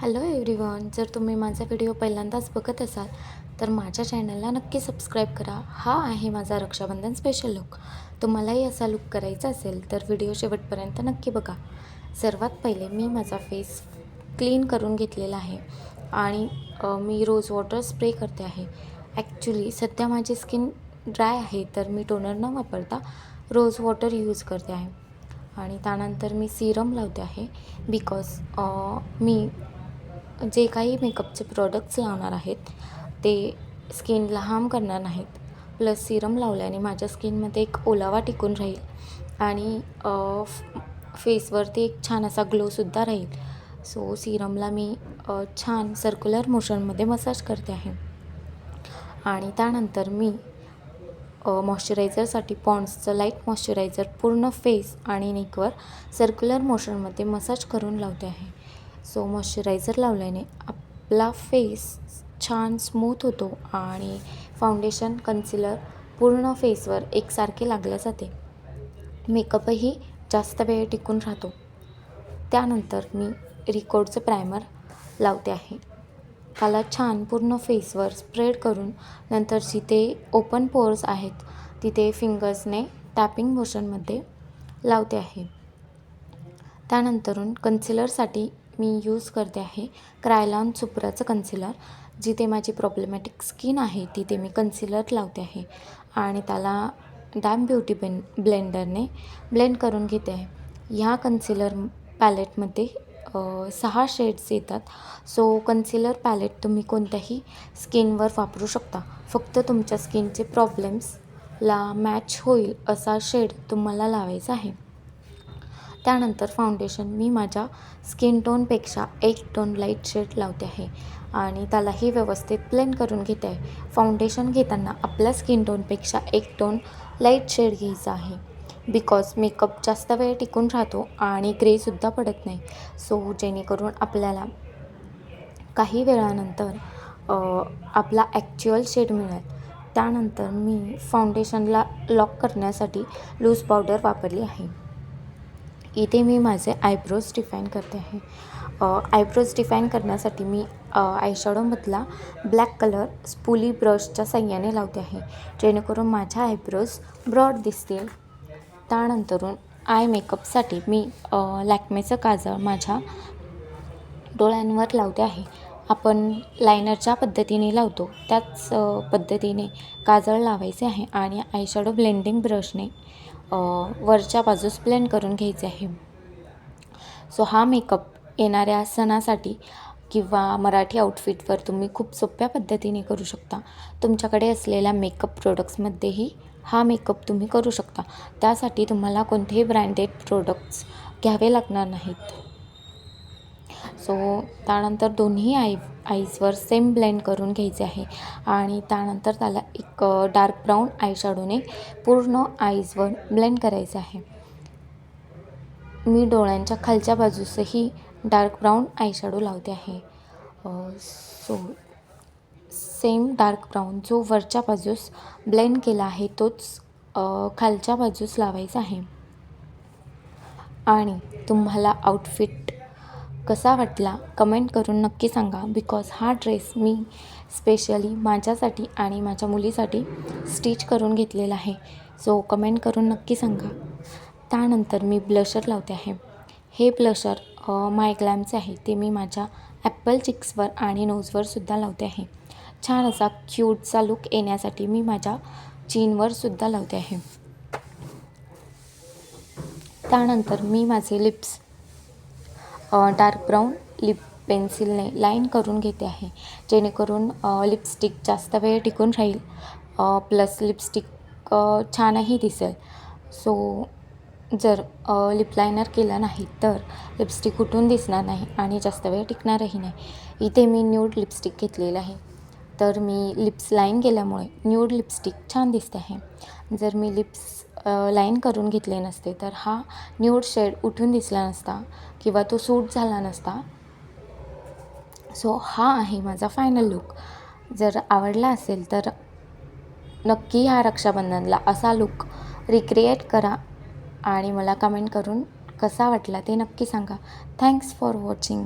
Hello everyone जर तुम्ही माझा व्हिडिओ पहिल्यांदाच बघत असाल तर माझ्या चॅनलला नक्की सबस्क्राईब करा. हा आहे माझा रक्षाबंधन स्पेशल लुक तुम्हालाही असा लुक करायचा असेल तर व्हिडिओ शेवटपर्यंत नक्की बघा. सर्वात पहिले मी माझा फेस क्लीन करून घेतलेला आहे आणि मी रोज वॉटर स्प्रे करते आहे. ॲक्च्युली सध्या माझी स्किन ड्राय आहे तर मी टोनर न वापरता रोज वॉटर यूज करते आहे. आणि त्यानंतर मी सिरम लावते आहे बिकॉज मी जे काही मेकअपचे प्रॉडक्ट्स लावणार आहेत ते स्किनला हार्म करणार नाहीत. प्लस सिरम लावल्याने माझ्या स्किनमध्ये एक ओलावा टिकून राहील आणि फेसवरती एक छान असा ग्लोसुद्धा राहील. सो सिरमला मी छान सर्क्युलर मोशनमध्ये मसाज करते आहे. आणि त्यानंतर मी मॉइश्चरायझरसाठी पॉन्ड्सचं लाइट मॉइश्चरायझर पूर्ण फेस आणि नेकवर सर्क्युलर मोशनमध्ये मसाज करून लावते आहे. सो मॉइश्चरायझर लावल्याने आपला फेस छान स्मूथ होतो आणि फाउंडेशन कन्सिलर पूर्ण फेसवर एकसारखे लागले जाते. मेकअपही जास्त वेळ टिकून राहतो. त्यानंतर मी रिकॉर्डचं प्रायमर लावते आहे. त्याला छान पूर्ण फेसवर स्प्रेड करून नंतर जिथे ओपन पोर्स आहेत तिथे फिंगर्सने टॅपिंग मोशनमध्ये लावते आहे. त्यानंतरून कन्सिलरसाठी मी यूज करते आहे क्रायलॉन सुप्राचं कन्सिलर जिथे माझी प्रॉब्लेमॅटिक स्किन आहे तिथे मी कन्सिलर लावते आहे. आणि त्याला डॅम ब्युटी बेन ब्लेंडरने ब्लेंड करून घेते आहे. ह्या कन्सिलर पॅलेटमध्ये सहा शेड्स येतात. सो कन्सिलर पॅलेट तुम्ही कोणत्याही स्किनवर वापरू शकता. फक्त तुमच्या स्किनचे प्रॉब्लेम्सला मॅच होईल असा शेड तुम्हाला लावायचा आहे. त्यानंतर फाउंडेशन मी माझ्या स्किन टोनपेक्षा एक टोन लाइट शेड लावते आहे. आणि त्यालाही व्यवस्थित प्लेन करून घेते. आहे फाउंडेशन घेताना आपल्या स्किन टोनपेक्षा एक टोन लाइट शेड घ्यायचा आहे. बिकॉज मेकअप जास्त वेळ टिकून राहतो आणि ग्रेसुद्धा पडत नाही. सो जेणेकरून आपल्याला काही वेळानंतर आपला ॲक्च्युअल शेड मिळेल. त्यानंतर मी फाउंडेशनला लॉक करण्यासाठी लूज पावडर वापरली आहे. इथे मी माझे आयब्रोज डिफाईन करते आहे. आयब्रोज डिफाईन करण्यासाठी मी आयशॅडोमधला ब्लॅक कलर स्पुली ब्रशच्या सहाय्याने लावते आहे. जेणेकरून माझ्या आयब्रोज ब्रॉड दिसतील. त्यानंतरून आय मेकअपसाठी मी लॅक्मेचं काजळ माझ्या डोळ्यांवर लावते आहे. आपण लायनरच्या पद्धतीने लावतो. त्याच पद्धतीने काजळ लावायचे आहे आणि आयशॅडो ब्लेंडिंग ब्रशने वरच्या बाजूस ब्लेंड करून घ्यायचे आहे. सो हा मेकअप येणाऱ्या सणासाठी किंवा मराठी आउटफिटवर तुम्ही खूप सोप्या पद्धतीने करू शकता. तुमच्याकडे असलेल्या मेकअप प्रोडक्ट्समध्येही हा मेकअप तुम्ही करू शकता. त्यासाठी तुम्हाला कोणतेही ब्रँडेड प्रोडक्ट्स घ्यावे लागणार नाहीत. सो त्यानंतर दोन्ही आई आईजवर सेम ब्लेंड करून घ्यायचे आहे. आणि त्यानंतर त्याला एक डार्क ब्राऊन आयशॅडोने पूर्ण आईजवर ब्लेंड करायचे आहे. मी डोळ्यांच्या खालच्या बाजूसही डार्क ब्राऊन आयशॅडो लावते आहे. सो सेम डार्क ब्राऊन जो वरच्या बाजूस ब्लेंड केला आहे तोच खालच्या बाजूस लावायचा आहे. आणि तुम्हाला आउटफिट कसा वाटला कमेंट करून नक्की सांगा. बिकॉज हा ड्रेस मी स्पेशली माझ्यासाठी आणि माझ्या मुलीसाठी स्टिच करून घेतलेला आहे. सो कमेंट करून नक्की सांगा. त्यानंतर मी ब्लशर लावते आहे. हे ब्लशर माय ग्लॅमचे आहे. ते मी माझ्या ॲपल चिक्सवर आणि नोजवरसुद्धा लावते आहे. छान असा क्यूटचा लुक येण्यासाठी मी माझ्या चीनवर सुद्धा लावते आहे. त्यानंतर मी माझे लिप्स डार्क ब्राऊन लिप पेन्सिलने लाईन करून घेते आहे. जेणेकरून लिपस्टिक जास्त वेळ टिकून राहील. प्लस लिपस्टिक छानही दिसेल. सो जर लिप लायनर केलं नाही तर लिपस्टिक उठून दिसणार नाही आणि जास्त वेळ टिकणारही नाही. इथे मी न्यूड लिपस्टिक घेतलेलं आहे. तर मी लिप्स लाईन केल्यामुळे न्यूड लिपस्टिक छान दिसते आहे. जर मी लिप्स लाईन करून घेतले नसते तर हा न्यूड शेड उठून दिसला नसता किंवा तो सूट झाला नसता. सो हा आहे माझा फायनल लुक जर आवडला असेल तर नक्की ह्या रक्षाबंधनला असा लुक रिक्रिएट करा आणि मला कमेंट करून कसा वाटला ते नक्की सांगा. Thanks for watching